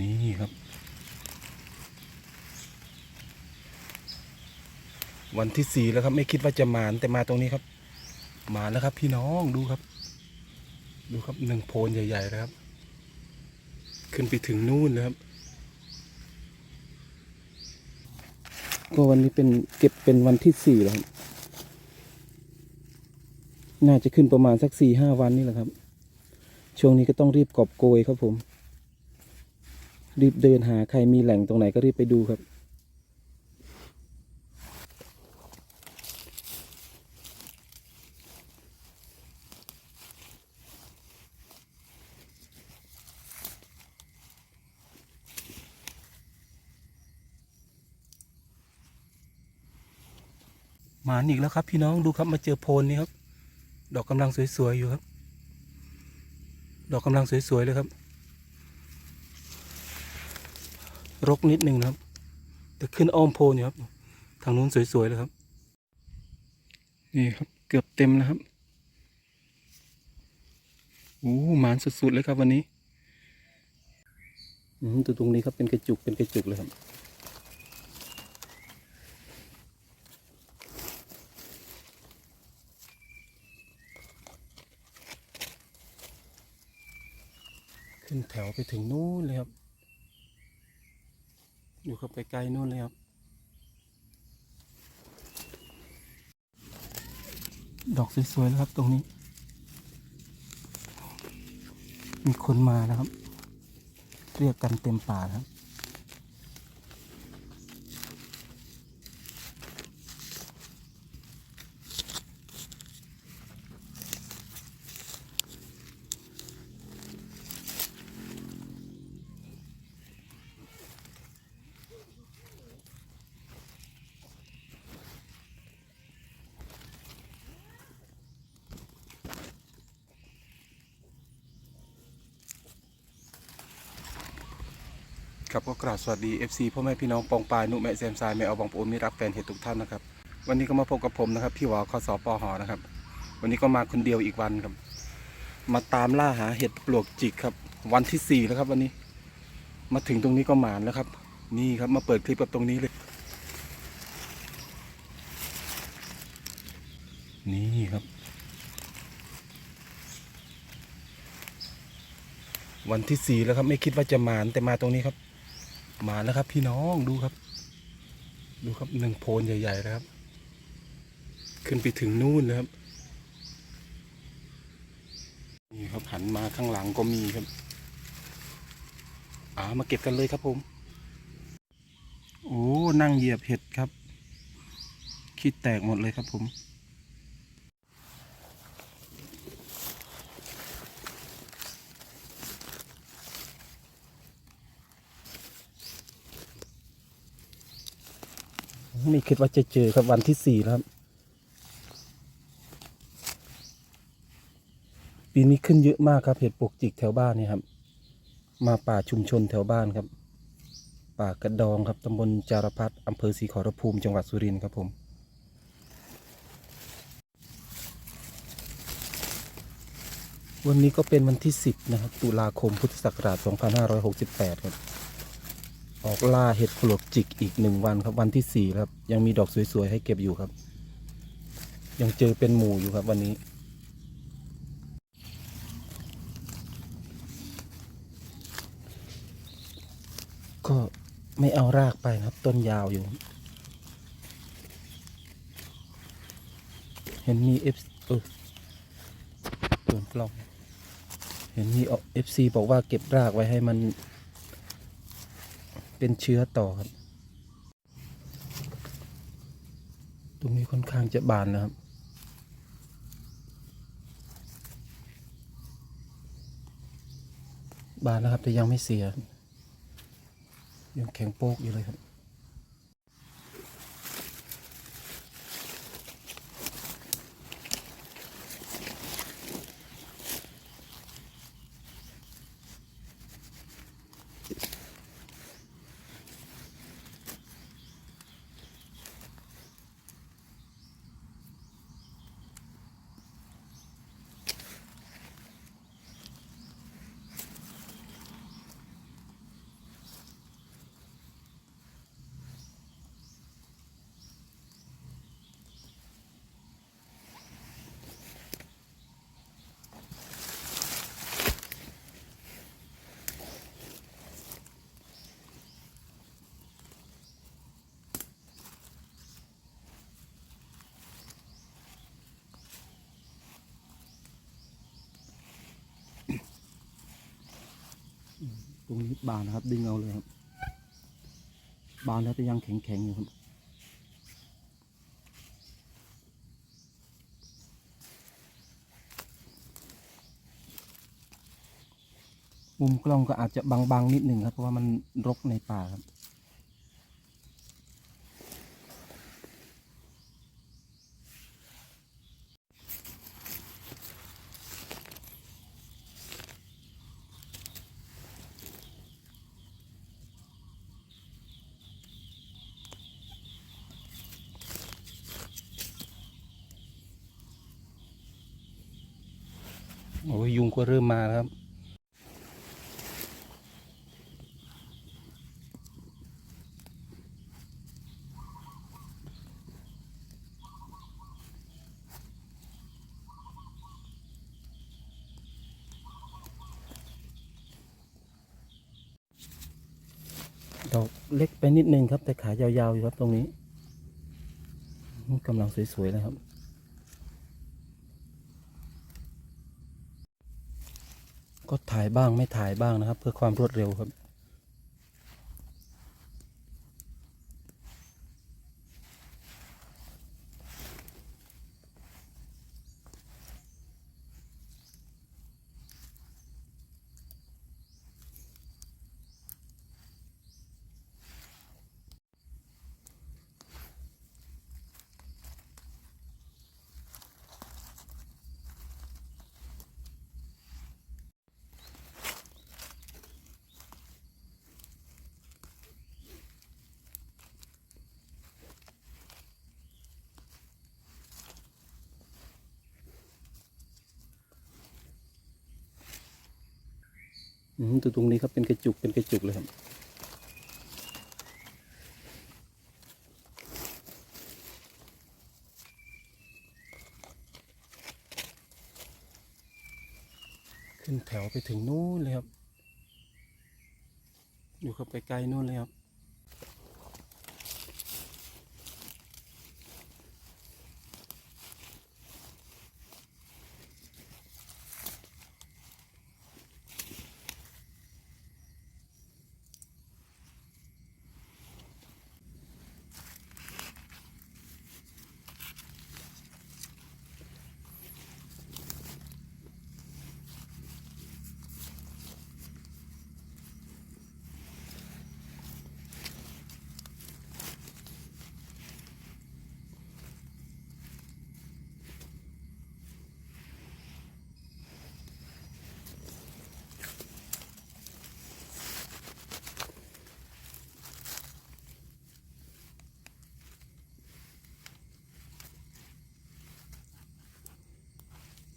นี่ครับ วันที่สี่แล้วครับ ไม่คิดว่าจะมาแต่มาตรงนี้ครับ มาแล้วครับ พี่น้องดูครับ ดูครับหนึ่งโพนใหญ่ๆนะครับ ขึ้นไปถึงนู่นเลยครับ ก็วันนี้เป็นเก็บเป็นวันที่สี่แล้วครับน่าจะขึ้นประมาณสักสี่ห้าวันนี่แหละครับ ช่วงนี้ก็ต้องรีบกอบโกยครับผม รีบเดินหาใครมีแหล่งตรงไหนก็รีบไปดูครับ มาอีกแล้วครับพี่น้องดูครับมาเจอโพนนี้ครับ ดอกกำลังสวยๆอยู่ครับ ดอกกำลังสวยๆเลยครับ รกนิดหนึ่งนะครับ แต่ขึ้นอ้อมโพนอยู่ครับ ทางนู้นสวยๆเลยครับ นี่ครับ เกือบเต็มแล้วครับโอ้หมานสุดๆเลยครับวันนี้อืมตัวตรงนี้ครับเป็นกระจุกเป็นกระจุกเลยครับ ขึ้นแถวไปถึงนู้นเลยครับ อยู่ครับไปไกลนู่นเลยครับ ดอกสวยๆแล้วครับตรงนี้ มีคนมานะครับ เรียกกันเต็มป่าครับ กราบสวัสดี FC พ่อแม่พี่น้องปองปายนุแม่แซมซายแม่เอาบองปูมิรักแฟนเห็ดทุกท่านนะครับ วันนี้ก็มาพบกับผมนะครับพี่หวอคสปหนะครับ วันนี้ก็มาคนเดียวอีกวันครับ มาตามล่าหาเห็ดปลวกจิกครับ วันที่สี่แล้วครับ วันนี้ มาถึงตรงนี้ก็หมานแล้วครับ นี่ครับมาเปิดคลิปกับตรงนี้เลย นี่ครับ วันที่สี่แล้วครับ ไม่คิดว่าจะหมานแต่มาตรงนี้ครับ มาแล้วครับ พี่น้องดูครับ ดูครับหนึ่งโพนใหญ่ๆนะครับ ขึ้นไปถึงนู่นเลยครับนี่ครับหันมาข้างหลังก็มีครับอ่ามาเก็บกันเลยครับผมโอ้นั่งเหยียบเห็ดครับขี้แตกหมดเลยครับผม ไม่คิดว่าจะเจอครับวันที่สี่แล้วครับปีนี้ขึ้นเยอะมากครับเห็ดปลวกจิกแถวบ้านนี่ครับ มาป่าชุมชนแถวบ้านครับ ป่ากระดองครับตำบลจารพัฒอำเภอศรีขอรภูมิจังหวัดสุรินทร์ครับผมวันนี้ก็เป็นวันที่ 10 นะครับ ตุลาคม พุทธศักราช 2568 ครับ ออกล่าเห็ดปลวกจิกอีกหนึ่งวันครับวันที่สี่ครับ ยังมีดอกสวยๆให้เก็บอยู่ครับ ยังเจอเป็นหมู่อยู่ครับวันนี้ก็ไม่เอารากไปนะครับ ต้นยาวอยู่ เห็นมีเอฟเออโดนกล้อง เห็นมีเอฟซีบอกว่าเก็บรากไว้ให้มัน เป็นเชื้อต่อครับ ตรงนี้ค่อนข้างจะบานนะครับ บานนะครับแต่ยังไม่เสีย ยังแข็งโป๊กอยู่เลยครับ รงนี้บานนะครับ ดึงเอาเลยครับ บานแล้วแต่ยังแข็งแข็งๆอยู่ครับมุมกล้องก็อาจจะบางๆนิดหนึ่งครับ เพราะว่ามันรกในป่าครับ โอ้ยยุงก็เริ่มมาแล้วครับ ดอกเล็กไปนิดนึงครับ แต่ขายาวๆอยู่ครับตรงนี้กำลังสวยๆเลยครับ ก็ถ่ายบ้างไม่ถ่ายบ้างนะครับ เพื่อความรวดเร็วครับ ตัวตรงนี้ครับเป็นกระจุกเป็นกระจุกเลยครับขึ้นแถวไปถึงนู้นเลยครับ อยู่ครับไกลๆนู้นเลยครับ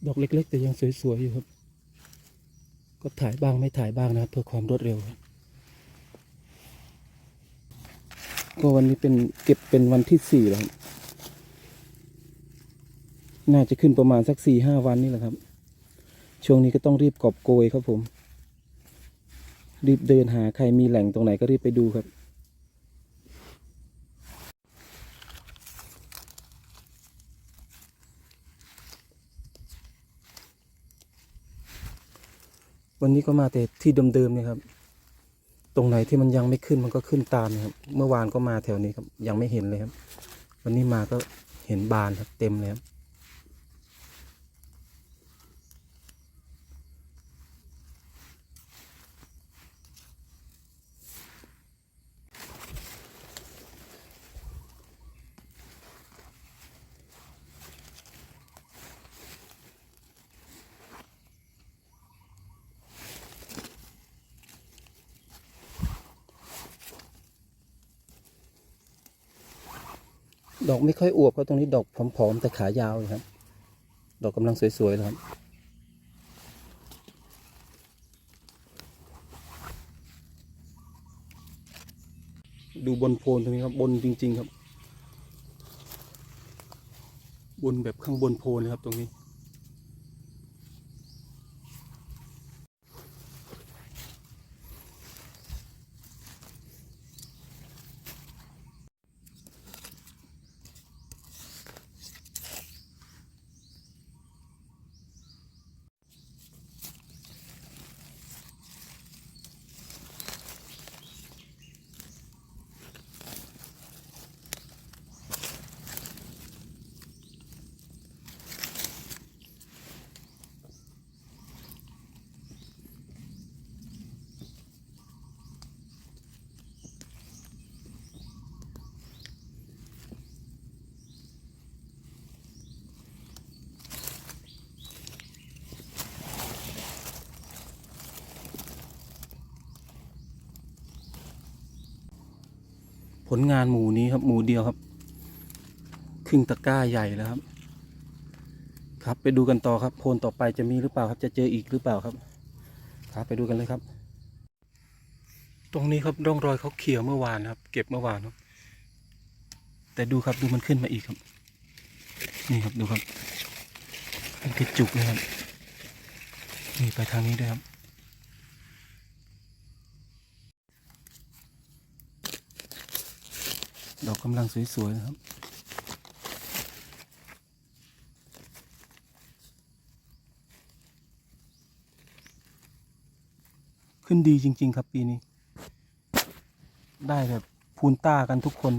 ดอกเล็ก ๆ แต่ยังสวย ๆ อยู่ครับ ก็ถ่ายบ้างไม่ถ่ายบ้างนะครับ เพื่อความรวดเร็วครับก็วันนี้เป็นเก็บเป็นวันที่สี่แล้วครับน่าจะขึ้นประมาณสักสี่ห้าวันนี่แหละครับ ช่วงนี้ก็ต้องรีบกอบโกยครับผม รีบเดินหาใครมีแหล่งตรงไหนก็รีบไปดูครับ วันนี้ก็มาแต่ที่เดิมๆเนี่ยครับ ตรงไหนที่มันยังไม่ขึ้นมันก็ขึ้นตามนะครับ เมื่อวานก็มาแถวนี้ครับ ยังไม่เห็นเลยครับ วันนี้มาก็เห็นบานครับ เต็มเลยครับ อกไม่ค่อยอวบเพราะตรงนี้ดอกผอมๆแต่ขายาวเลยครับ ดอกกำลังสวยๆเลยครับดูบนโพนตรงนี้ครับบนจริง ๆ ครับ บนแบบข้างบนโพนเลยครับตรงนี้ ลงานหมูนี้ครับ หมูเดียวครับ ครึ่งตะกร้าใหญ่แล้วครับ ครับไปดูกันต่อครับ โพนต่อไปจะมีหรือเปล่าครับ จะเจออีกหรือเปล่าครับ ครับไปดูกันเลยครับ ตรงนี้ครับร่องรอยเขาเขียวเมื่อวานครับ เก็บเมื่อวานครับ แต่ดูครับดูมันขึ้นมาอีกครับ นี่ครับดูครับมันกระจุกเลยครับนี่ไปทางนี้ด้วยครับ ดอกกำลังสวย ๆ นะครับ ขึ้นดีจริง ๆ ครับปีนี้ ได้แบบพูนต้ากันทุกคน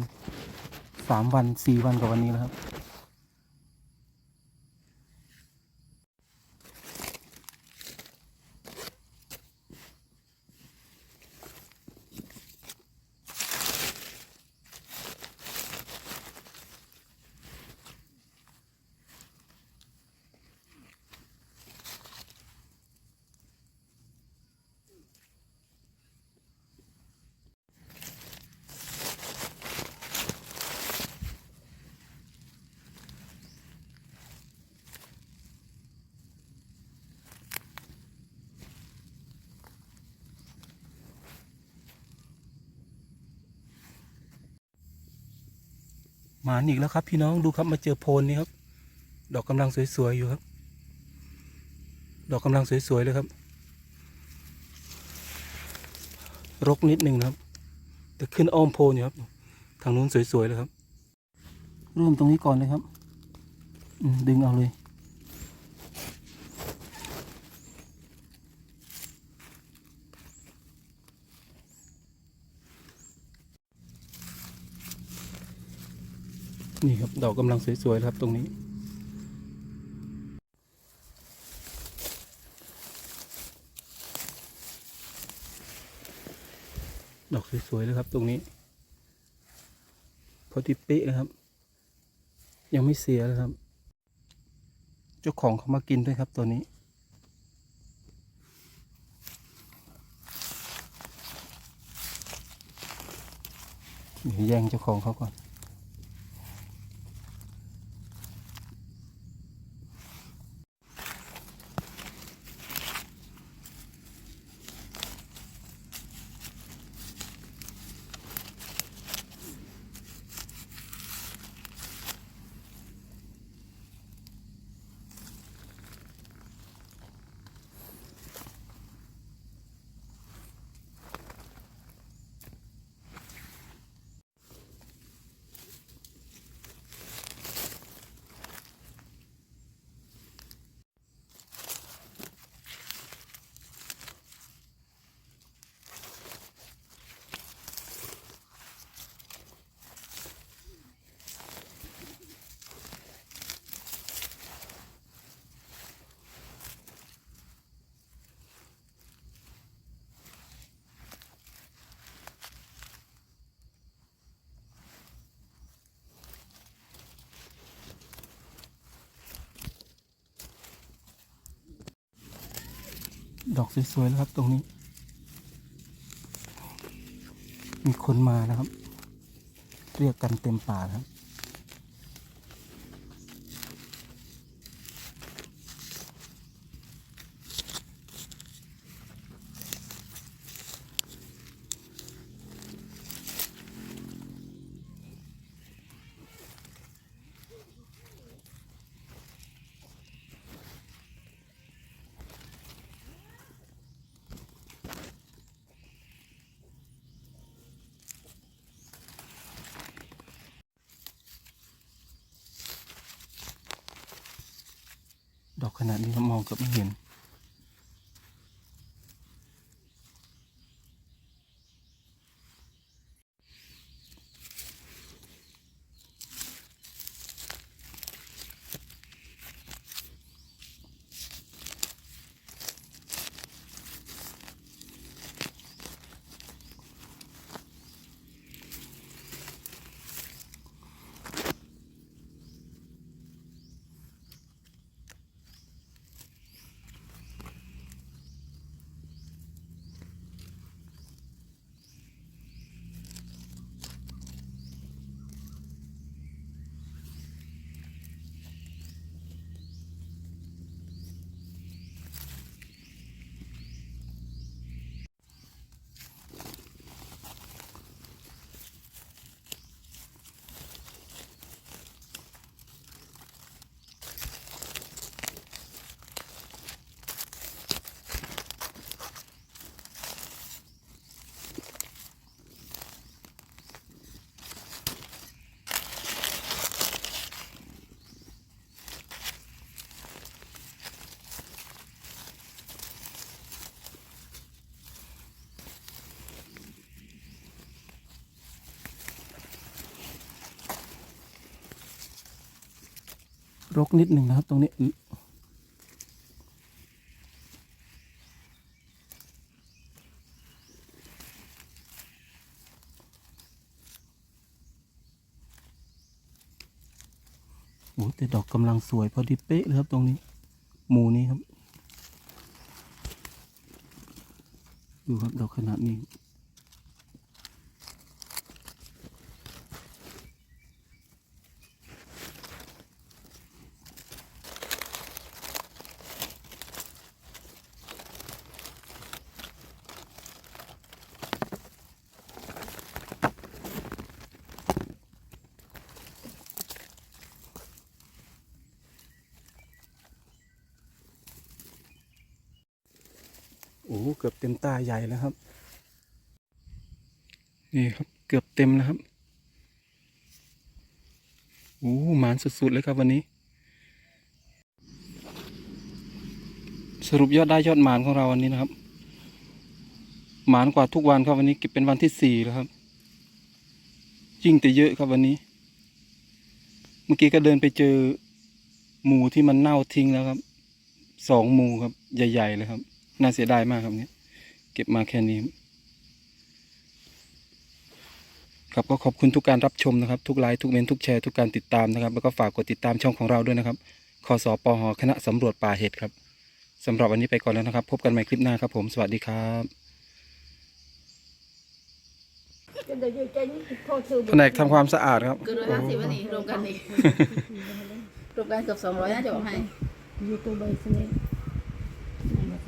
สามวันสี่วันกับวันนี้แล้วครับ หมานอีกแล้วครับ พี่น้องดูครับมาเจอโพนนี่ครับ ดอกกำลังสวยๆอยู่ครับ ดอกกำลังสวยๆเลยครับ รกนิดหนึ่งนะครับแต่ขึ้นอ้อมโพนอยู่ครับ ทางนู้นสวยๆเลยครับ เริ่มตรงนี้ก่อนเลยครับดึงเอาเลย นี่ครับดอกกำลังสวยๆครับตรงนี้ ดอกสวยๆเลยครับตรงนี้ พอดีเป๊ะครับ ยังไม่เสียเลยครับ เจ้าของเขามากินด้วยครับตัวนี้เดี๋ยวแย่งเจ้าของเขาก่อน ดอกสวยๆแล้วครับ ตรงนี้ มีคนมานะครับ เรียกกันเต็มป่าครับ ดอกขนาดนี้มองเกือบไม่เห็น รกนิดหนึ่งนะครับ ตรงนี้อึโอ้แต่ดอกกำลังสวยพอดีเป๊ะเลยครับตรงนี้ หมู่นี้ครับ ดูครับดอกขนาดนี้ เกือบเต็มตาใหญ่แล้วครับ นี่ครับเกือบเต็มแล้วครับโอ้หมานสุดๆเลยครับวันนี้ สรุปยอดได้ยอดหมานของเราวันนี้นะครับ หมานกว่าทุกวันครับวันนี้เก็บเป็นวันที่สี่แล้วครับยิ่งแต่เยอะครับวันนี้ เมื่อกี้ก็เดินไปเจอหมูที่มันเน่าทิ้งแล้วครับสองหมูครับ ใหญ่ ๆ เลยครับ น่าเสียดายมากครับเนี่ยเก็บมาแค่นี้ ครับก็ขอบคุณทุกการรับชมนะครับ ทุกไลค์ทุกเมนต์ทุกแชร์ทุกการติดตามนะครับ แล้วก็ฝากกดติดตามช่องของเราด้วยนะครับคอสอปหคณะสำรวจป่าเห็ดครับสำหรับวันนี้ไปก่อนแล้วนะครับ พบกันใหม่คลิปหน้าครับผม สวัสดีครับแผนกทำความสะอาดครับเกินร้อยห้าสิบวันนี้รวมกันนี่รวมกันเกือบสองร้อยน่าจะบอกให้ยูทูบเบอร์สเน